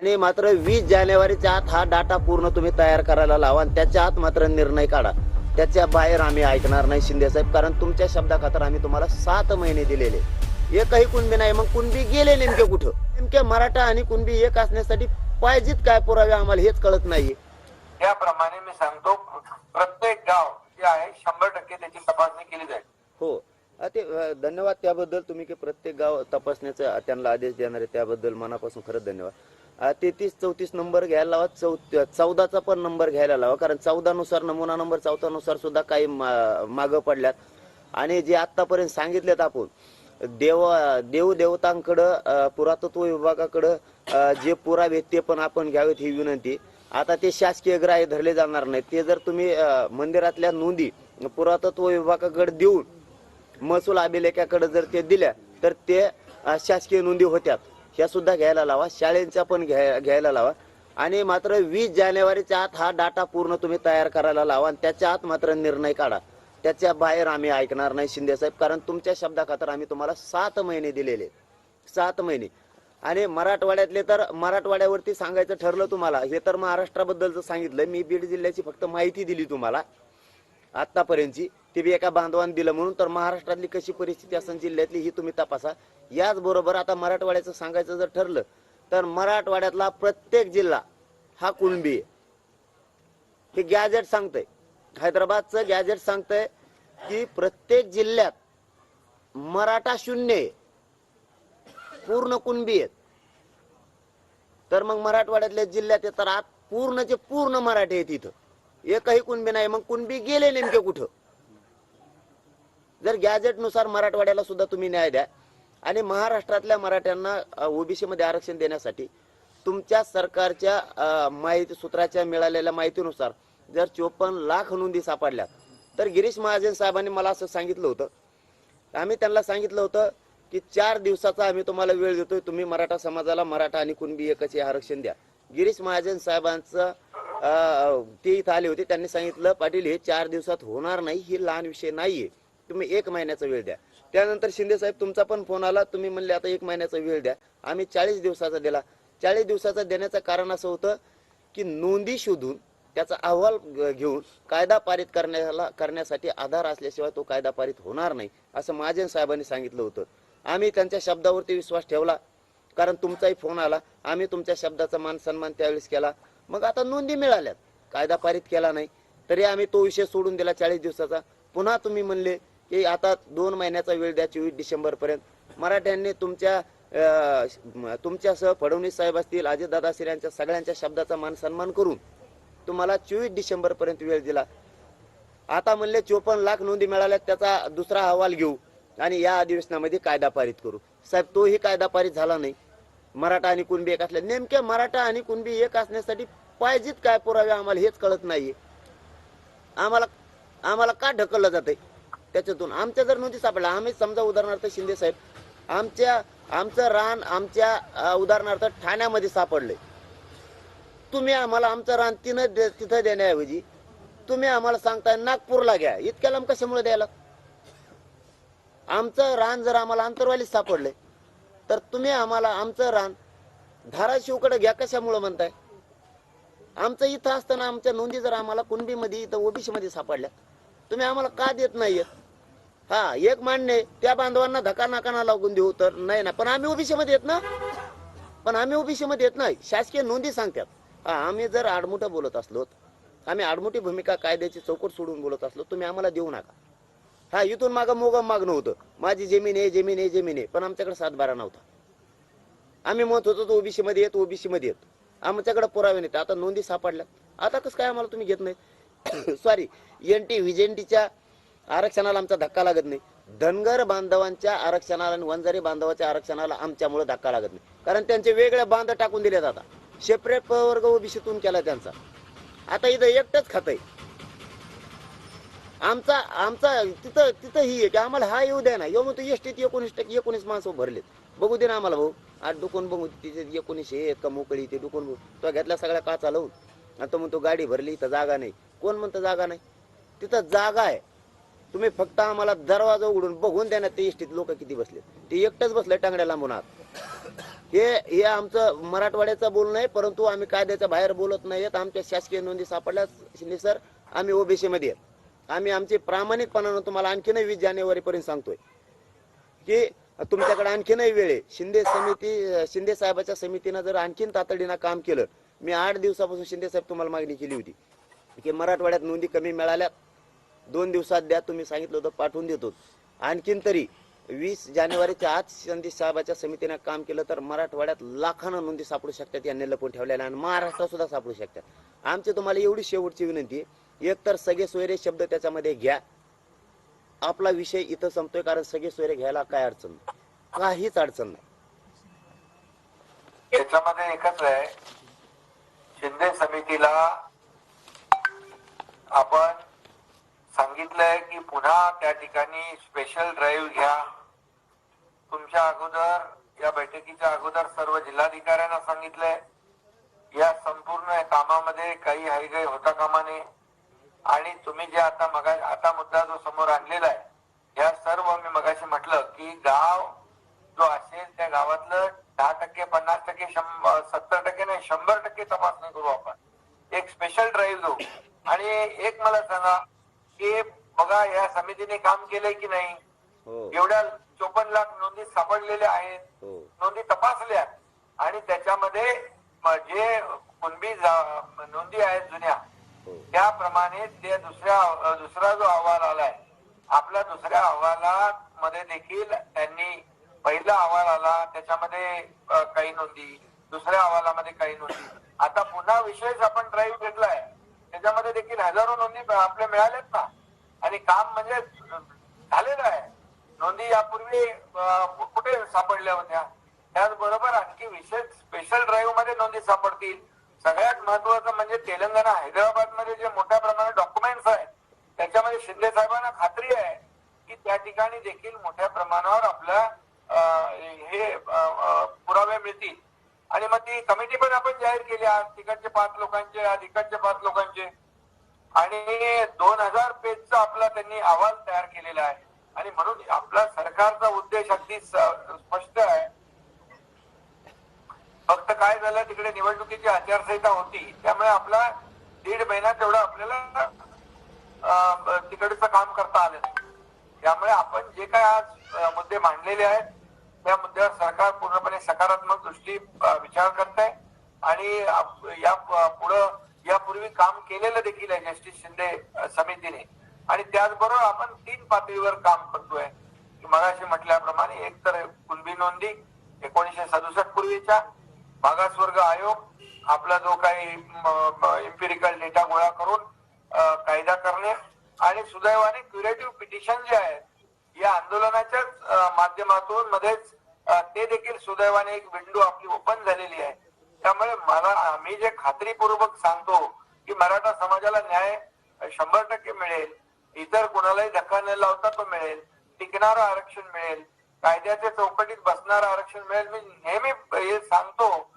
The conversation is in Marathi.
आणि मात्र वीस जानेवारीच्या आत हा डाटा पूर्ण तुम्ही तयार करायला लावा आणि त्याच्या आत मात्र निर्णय काढा. त्याच्या बाहेर आम्ही ऐकणार नाही शिंदे साहेब कारण तुमच्या शब्दाखातर आम्ही तुम्हाला सात महिने दिलेले. एकही कुणबी नाही मग कुणबी गेले नेमके कुठं? नेमके मराठा आणि कुणबी एक असण्यासाठी पाहिजेत काय पुरावे आम्हाला हेच कळत नाहीये. त्याप्रमाणे मी सांगतो प्रत्येक गाव जे आहे शंभर टक्के त्याची तपासणी केली जाईल. हो. ते धन्यवाद त्याबद्दल. तुम्ही की प्रत्येक गाव तपासण्याचा त्यांना आदेश देणार आहे त्याबद्दल मनापासून खरंच धन्यवाद. तेहतीस चौतीस नंबर घ्यायला लावा. चौ चौदाचा पण नंबर घ्यायला लावा. कारण चौदानुसार नमुना नंबर चौथानुसार सुद्धा काही मा- मागं पडल्यात. आणि जे आतापर्यंत सांगितलेत आपण देव देव देवतांकडं पुरातत्व विभागाकडं जे पुरावे ते पण आपण घ्यावेत ही विनंती. आता ते शासकीय ग्राह्य धरले जाणार नाहीत. ते जर तुम्ही मंदिरातल्या नोंदी पुरातत्व विभागाकडे देऊन महसूल अभिलेखाकडे जर ते दिल्या तर ते शासकीय नोंदी होत्यात. ह्या सुद्धा घ्यायला लावा. शाळेंच्या पण घ्याय घ्यायला लावा. आणि मात्र वीस जानेवारीच्या आत हा डाटा पूर्ण तुम्ही तयार करायला लावा आणि त्याच्या आत मात्र निर्णय काढा. त्याच्या बाहेर आम्ही ऐकणार नाही शिंदे साहेब कारण तुमच्या शब्दाखातर आम्ही तुम्हाला सात महिने दिलेले सात महिने. आणि मराठवाड्यातले तर मराठवाड्यावरती सांगायचं ठरलं तुम्हाला हे तर महाराष्ट्राबद्दलचं सांगितलं मी बीड जिल्ह्याची फक्त माहिती दिली तुम्हाला आतापर्यंतची ती बी एका बांधवान दिलं म्हणून तर महाराष्ट्रातली कशी परिस्थिती असेल जिल्ह्यातली ही तुम्ही तपासा. याचबरोबर आता मराठवाड्याचं सांगायचं जर ठरलं तर मराठवाड्यातला प्रत्येक जिल्हा हा कुणबी आहे. हे गॅजेट सांगतंय. हैदराबादचं गॅजेट सांगतंय की प्रत्येक जिल्ह्यात मराठा शून्य आहे. पूर्ण कुणबी आहेत. तर मग मराठवाड्यातल्या जिल्ह्यात येतात तर आत पूर्णचे पूर्ण मराठी आहेत इथं. एकही कुणबी नाही मग कुणबी गेले नेमके कुठं? जर गॅजेटनुसार मराठवाड्याला सुद्धा तुम्ही न्याय द्या आणि महाराष्ट्रातल्या मराठ्यांना ओबीसी मध्ये आरक्षण देण्यासाठी तुमच्या सरकारच्या माहिती सूत्राच्या मिळालेल्या माहितीनुसार जर चोपन्न लाख नोंदी सापडल्या तर गिरीश महाजन साहेबांनी मला असं सांगितलं होतं. आम्ही त्यांना सांगितलं होतं की चार दिवसाचा आम्ही तुम्हाला वेळ देतोय तुम्ही मराठा समाजाला मराठा आणि कुणबी एकच हे आरक्षण द्या. गिरीश महाजन साहेबांचं अं, ते इथं आले होते त्यांनी सांगितलं पाटील हे चार दिवसात होणार नाही हे लहान विषय नाहीये. तुम्ही एक महिन्याचा वेळ द्या. त्यानंतर शिंदे साहेब तुमचा पण फोन आला तुम्ही म्हणले आता एक महिन्याचा वेळ द्या. आम्ही चाळीस दिवसाचा दिला. चाळीस दिवसाचा देण्याचं कारण असं होतं की नोंदी शोधून त्याचा अहवाल घेऊन कायदा पारित करण्याला करण्यासाठी आधार असल्याशिवाय तो कायदा पारित होणार नाही असं महाजन साहेबांनी सांगितलं होतं. आम्ही त्यांच्या शब्दावरती विश्वास ठेवला कारण तुमचाही फोन आला. आम्ही तुमच्या शब्दाचा मान सन्मान त्यावेळेस केला. मग आता नोंदी मिळाल्यात. कायदा पारित केला नाही तरी आम्ही तो विषय सोडून दिला चाळीस दिवसाचा. पुन्हा तुम्ही म्हणले की आता दोन महिन्याचा वेळ द्या चोवीस डिसेंबर पर्यंत. मराठ्यांनी तुमच्या तुमच्यासह फडणवीस साहेब असतील अजितदादा असेल यांच्या सगळ्यांच्या शब्दाचा मान सन्मान करून तुम्हाला चोवीस डिसेंबर पर्यंत वेळ दिला. आता म्हणले चोपन्न लाख नोंदी मिळाल्या त्याचा दुसरा अहवाल घेऊ आणि या अधिवेशनामध्ये कायदा पारित करू. साहेब तोही कायदा पारित झाला नाही. मराठा आणि कुणबी एक असल्या नेमक्या मराठा आणि कुणबी एक असण्यासाठी पाहिजेत काय पुरावे आम्हाला हेच कळत नाहीये. आम्हाला आम्हाला का ढकललं जातंय? त्याच्यातून आमच्या जर नोंदी सापडला आम्ही समजा उदाहरणार्थ शिंदे साहेब आमच्या आमचं रान आमच्या उदाहरणार्थ ठाण्यामध्ये सापडले. तुम्ही आम्हाला आमचं रान तिनं दे- तिथं देण्याऐवजी तुम्ही आम्हाला सांगताय नागपूरला घ्या. इतक्या लांब कशामुळे द्यायला? आमचं रान जर आम्हाला अंतरवालीत सापडले तर तुम्ही आम्हाला आमचं रान धाराशिवकडे घ्या कशामुळे म्हणताय? आमचं इथं असताना आमच्या नोंदी जर आम्हाला कुणबीमध्ये इथं ओबीसी मध्ये सापडल्या तुम्ही आम्हाला का देत नाहीयेत हा एक मान्य आहे, त्या बांधवांना धक्का नाकाना लागून देऊ तर नाही ना. पण आम्ही ओबीसी मध्ये येत ना? पण आम्ही ओबीसी मध्ये येत नाही. शासकीय नोंदी सांगतात. हा आम्ही जर आडमुठ बोलत असलो आम्ही आडमुठी भूमिका कायद्याची चौकट सोडून बोलत असलो तुम्ही आम्हाला देऊ नका. हा इथून मागं मोगम मागणं होतं. माझी जमीन आहे जमीन आहे जमीन आहे पण आमच्याकडे सातबारा नव्हता. आम्ही म्हणत होतो ओबीसी मध्ये येत ओबीसी मध्ये येत आमच्याकडे पुरावे नाहीत. आता नोंदी सापडल्या आता कसं काय आम्हाला तुम्ही घेत नाही? सॉरी एन टी व्हिजेंटीच्या आरक्षणाला आमचा धक्का लागत नाही. धनगर बांधवांच्या आरक्षणाला आणि वंजारी बांधवाच्या आरक्षणाला आमच्यामुळे धक्का लागत नाही. कारण त्यांचे वेगळे बांध टाकून दिले जातात सेपरेट प्रवर्ग ओबीसीतून केला त्यांचा. आता इथं एकटंच खात आमचा आमचा तिथं तिथं ही आहे की आम्हाला हा येऊ द्या ना. येऊ म्हणतो एसटीत एकोणीस टक्के एकोणीस माणसं भरलेत. बघू दे ना आम्हाला भाऊ. आज डुकून बघू तिथे एकोणीसशे एक का मोकळी ते डुकून बघू. तो घेतला सगळ्या काचा लावून. आणि तो म्हणतो गाडी भरली इथं जागा नाही. कोण म्हणतं जागा नाही? तिथं जागा आहे. तुम्ही फक्त आम्हाला दरवाजा उघडून बघून द्या ना ते इष्टीत लोक किती बसले ते एकटंच बसले टांगड्या लांबून आत. हे हे आमचं मराठवाड्याचं बोलणं आहे परंतु आम्ही कायद्याच्या बाहेर बोलत नाहीत आमच्या शासकीय नोंदी सापडल्या शिंदे सर आम्ही ओबीसी मध्ये आम्ही आमची प्रामाणिकपणानं तुम्हाला आणखीनही वीस जानेवारी पर्यंत सांगतोय की तुमच्याकडे आणखीनही वेळ आहे. शिंदे समिती शिंदे साहेबाच्या समितीनं जर आणखीन तातडीनं काम केलं मी आठ दिवसापासून शिंदे साहेब तुम्हाला मागणी केली होती की मराठवाड्यात नोंदी कमी मिळाल्यात. दोन दिवसात द्या तुम्ही सांगितलं होतं पाठवून देतो. आणखीन तरी वीस जानेवारीच्या आज संधी साहेबाच्या समितीने काम केलं तर मराठवाड्यात लाखानं नोंदी सापडू शकतात यांनी लपून ठेवलेल्या आणि महाराष्ट्रात सुद्धा सापडू शकतात. आमची तुम्हाला एवढी शेवटची विनंती एक तर सगळे सोयरे शब्द त्याच्यामध्ये घ्या. आपला विषय इथं संपतोय कारण सगळे सोयरे घ्यायला काय अडचण नाही. काहीच अडचण नाही. याच्यामध्ये एकच आहे शिंदे समितीला आपण सांगितलंय की पुन्हा त्या ठिकाणी स्पेशल ड्राईव्ह घ्या. तुमच्या अगोदर या बैठकीच्या अगोदर सर्व जिल्हाधिकाऱ्यांना सांगितलंय. या संपूर्ण कामामध्ये काही हयगय होता कामा नये. आणि तुम्ही जे आता मगा आता मुद्दा जो समोर आणलेला आहे या सर्व मी मगाशी म्हटलं की गाव जो असेल त्या गावातलं दहा टक्के पन्नास टक्के सत्तर टक्के नाही शंभर टक्के तपासणी करू आपण. एक स्पेशल ड्राईव्ह देऊ. आणि एक मला सांगा की बघा या समितीने काम केलंय की नाही? हो. एवढ्या चोपन्न लाख नोंदी सापडलेल्या आहेत. हो. नोंदी तपासल्या. आणि त्याच्यामध्ये जे कुणबी नोंदी आहेत जुन्या हो. त्याप्रमाणे ते दुसऱ्या दुसरा जो अहवाल आलाय आपल्या दुसऱ्या अहवालामध्ये देखील त्यांनी पहिला अहवाल आला त्याच्यामध्ये काही नोंदी दुसऱ्या अहवालामध्ये काही नोंदी. आता पुन्हा विशेष आपण ड्राईव्ह घेतलाय. त्याच्यामध्ये देखील हजारो नोंदी आपल्या मिळाल्यात ना. आणि काम म्हणजे झालेलं आहे. नोंदी यापूर्वी कुठे सापडल्या होत्या? त्याचबरोबर आणखी विशेष स्पेशल ड्राईव्हमध्ये नोंदी सापडतील. सगळ्यात महत्वाचं म्हणजे तेलंगणा हैदराबादमध्ये जे मोठ्या प्रमाणात डॉक्युमेंट्स आहेत त्याच्यामध्ये शिंदे साहेबांना खात्री आहे की त्या ठिकाणी देखील मोठ्या प्रमाणावर आपल्या हे पुरावे मिळतील. आणि मग ती कमिटी पण आपण जाहीर केली आज तिकडचे पाच लोकांचे आज पाच लोकांचे. आणि दोन हजार पेजचा आपला त्यांनी अहवाल तयार केलेला आहे. आणि म्हणून आपला सरकारचा उद्देश अगदी स्पष्ट आहे. फक्त काय झालं तिकडे निवडणुकीची आचारसंहिता होती. त्यामुळे आपला दीड महिना तेवढा आपल्याला तिकडचं काम करता आलं नाही. त्यामुळे आपण जे काय आज मुद्दे मांडलेले आहेत त्या मुद्द्यावर सरकार पूर्णपणे सकारात्मक दृष्टी विचार करताय. आणि या पुढं यापूर्वी काम केलेलं देखील आहे जस्टिस शिंदे समितीने. आणि त्याचबरोबर आपण तीन पातळीवर काम करतोय. मगाशी म्हटल्याप्रमाणे एक तर कुणबी नोंदी एकोणीशे सदुसष्ट पूर्वीच्या मागासवर्ग आयोग आपला जो काही इम्पेरिकल डेटा गोळा करून कायदा करणे आणि सुदैवाने क्युरेटिव्ह पिटिशन जे आहे या आंदोलनाच्याच माध्यमातून मध्येच ते देखील सुदैवाने एक विंडो आपली ओपन झालेली आहे. त्यामुळे मला आम्ही जे खात्रीपूर्वक सांगतो की मराठा समाजाला न्याय शंभर टक्के मिळेल इतर कुणालाही धक्का न लावता तो मिळेल टिकणारं आरक्षण मिळेल कायद्याच्या चौकटीत बसणारं आरक्षण मिळेल. मी नेहमी हे सांगतो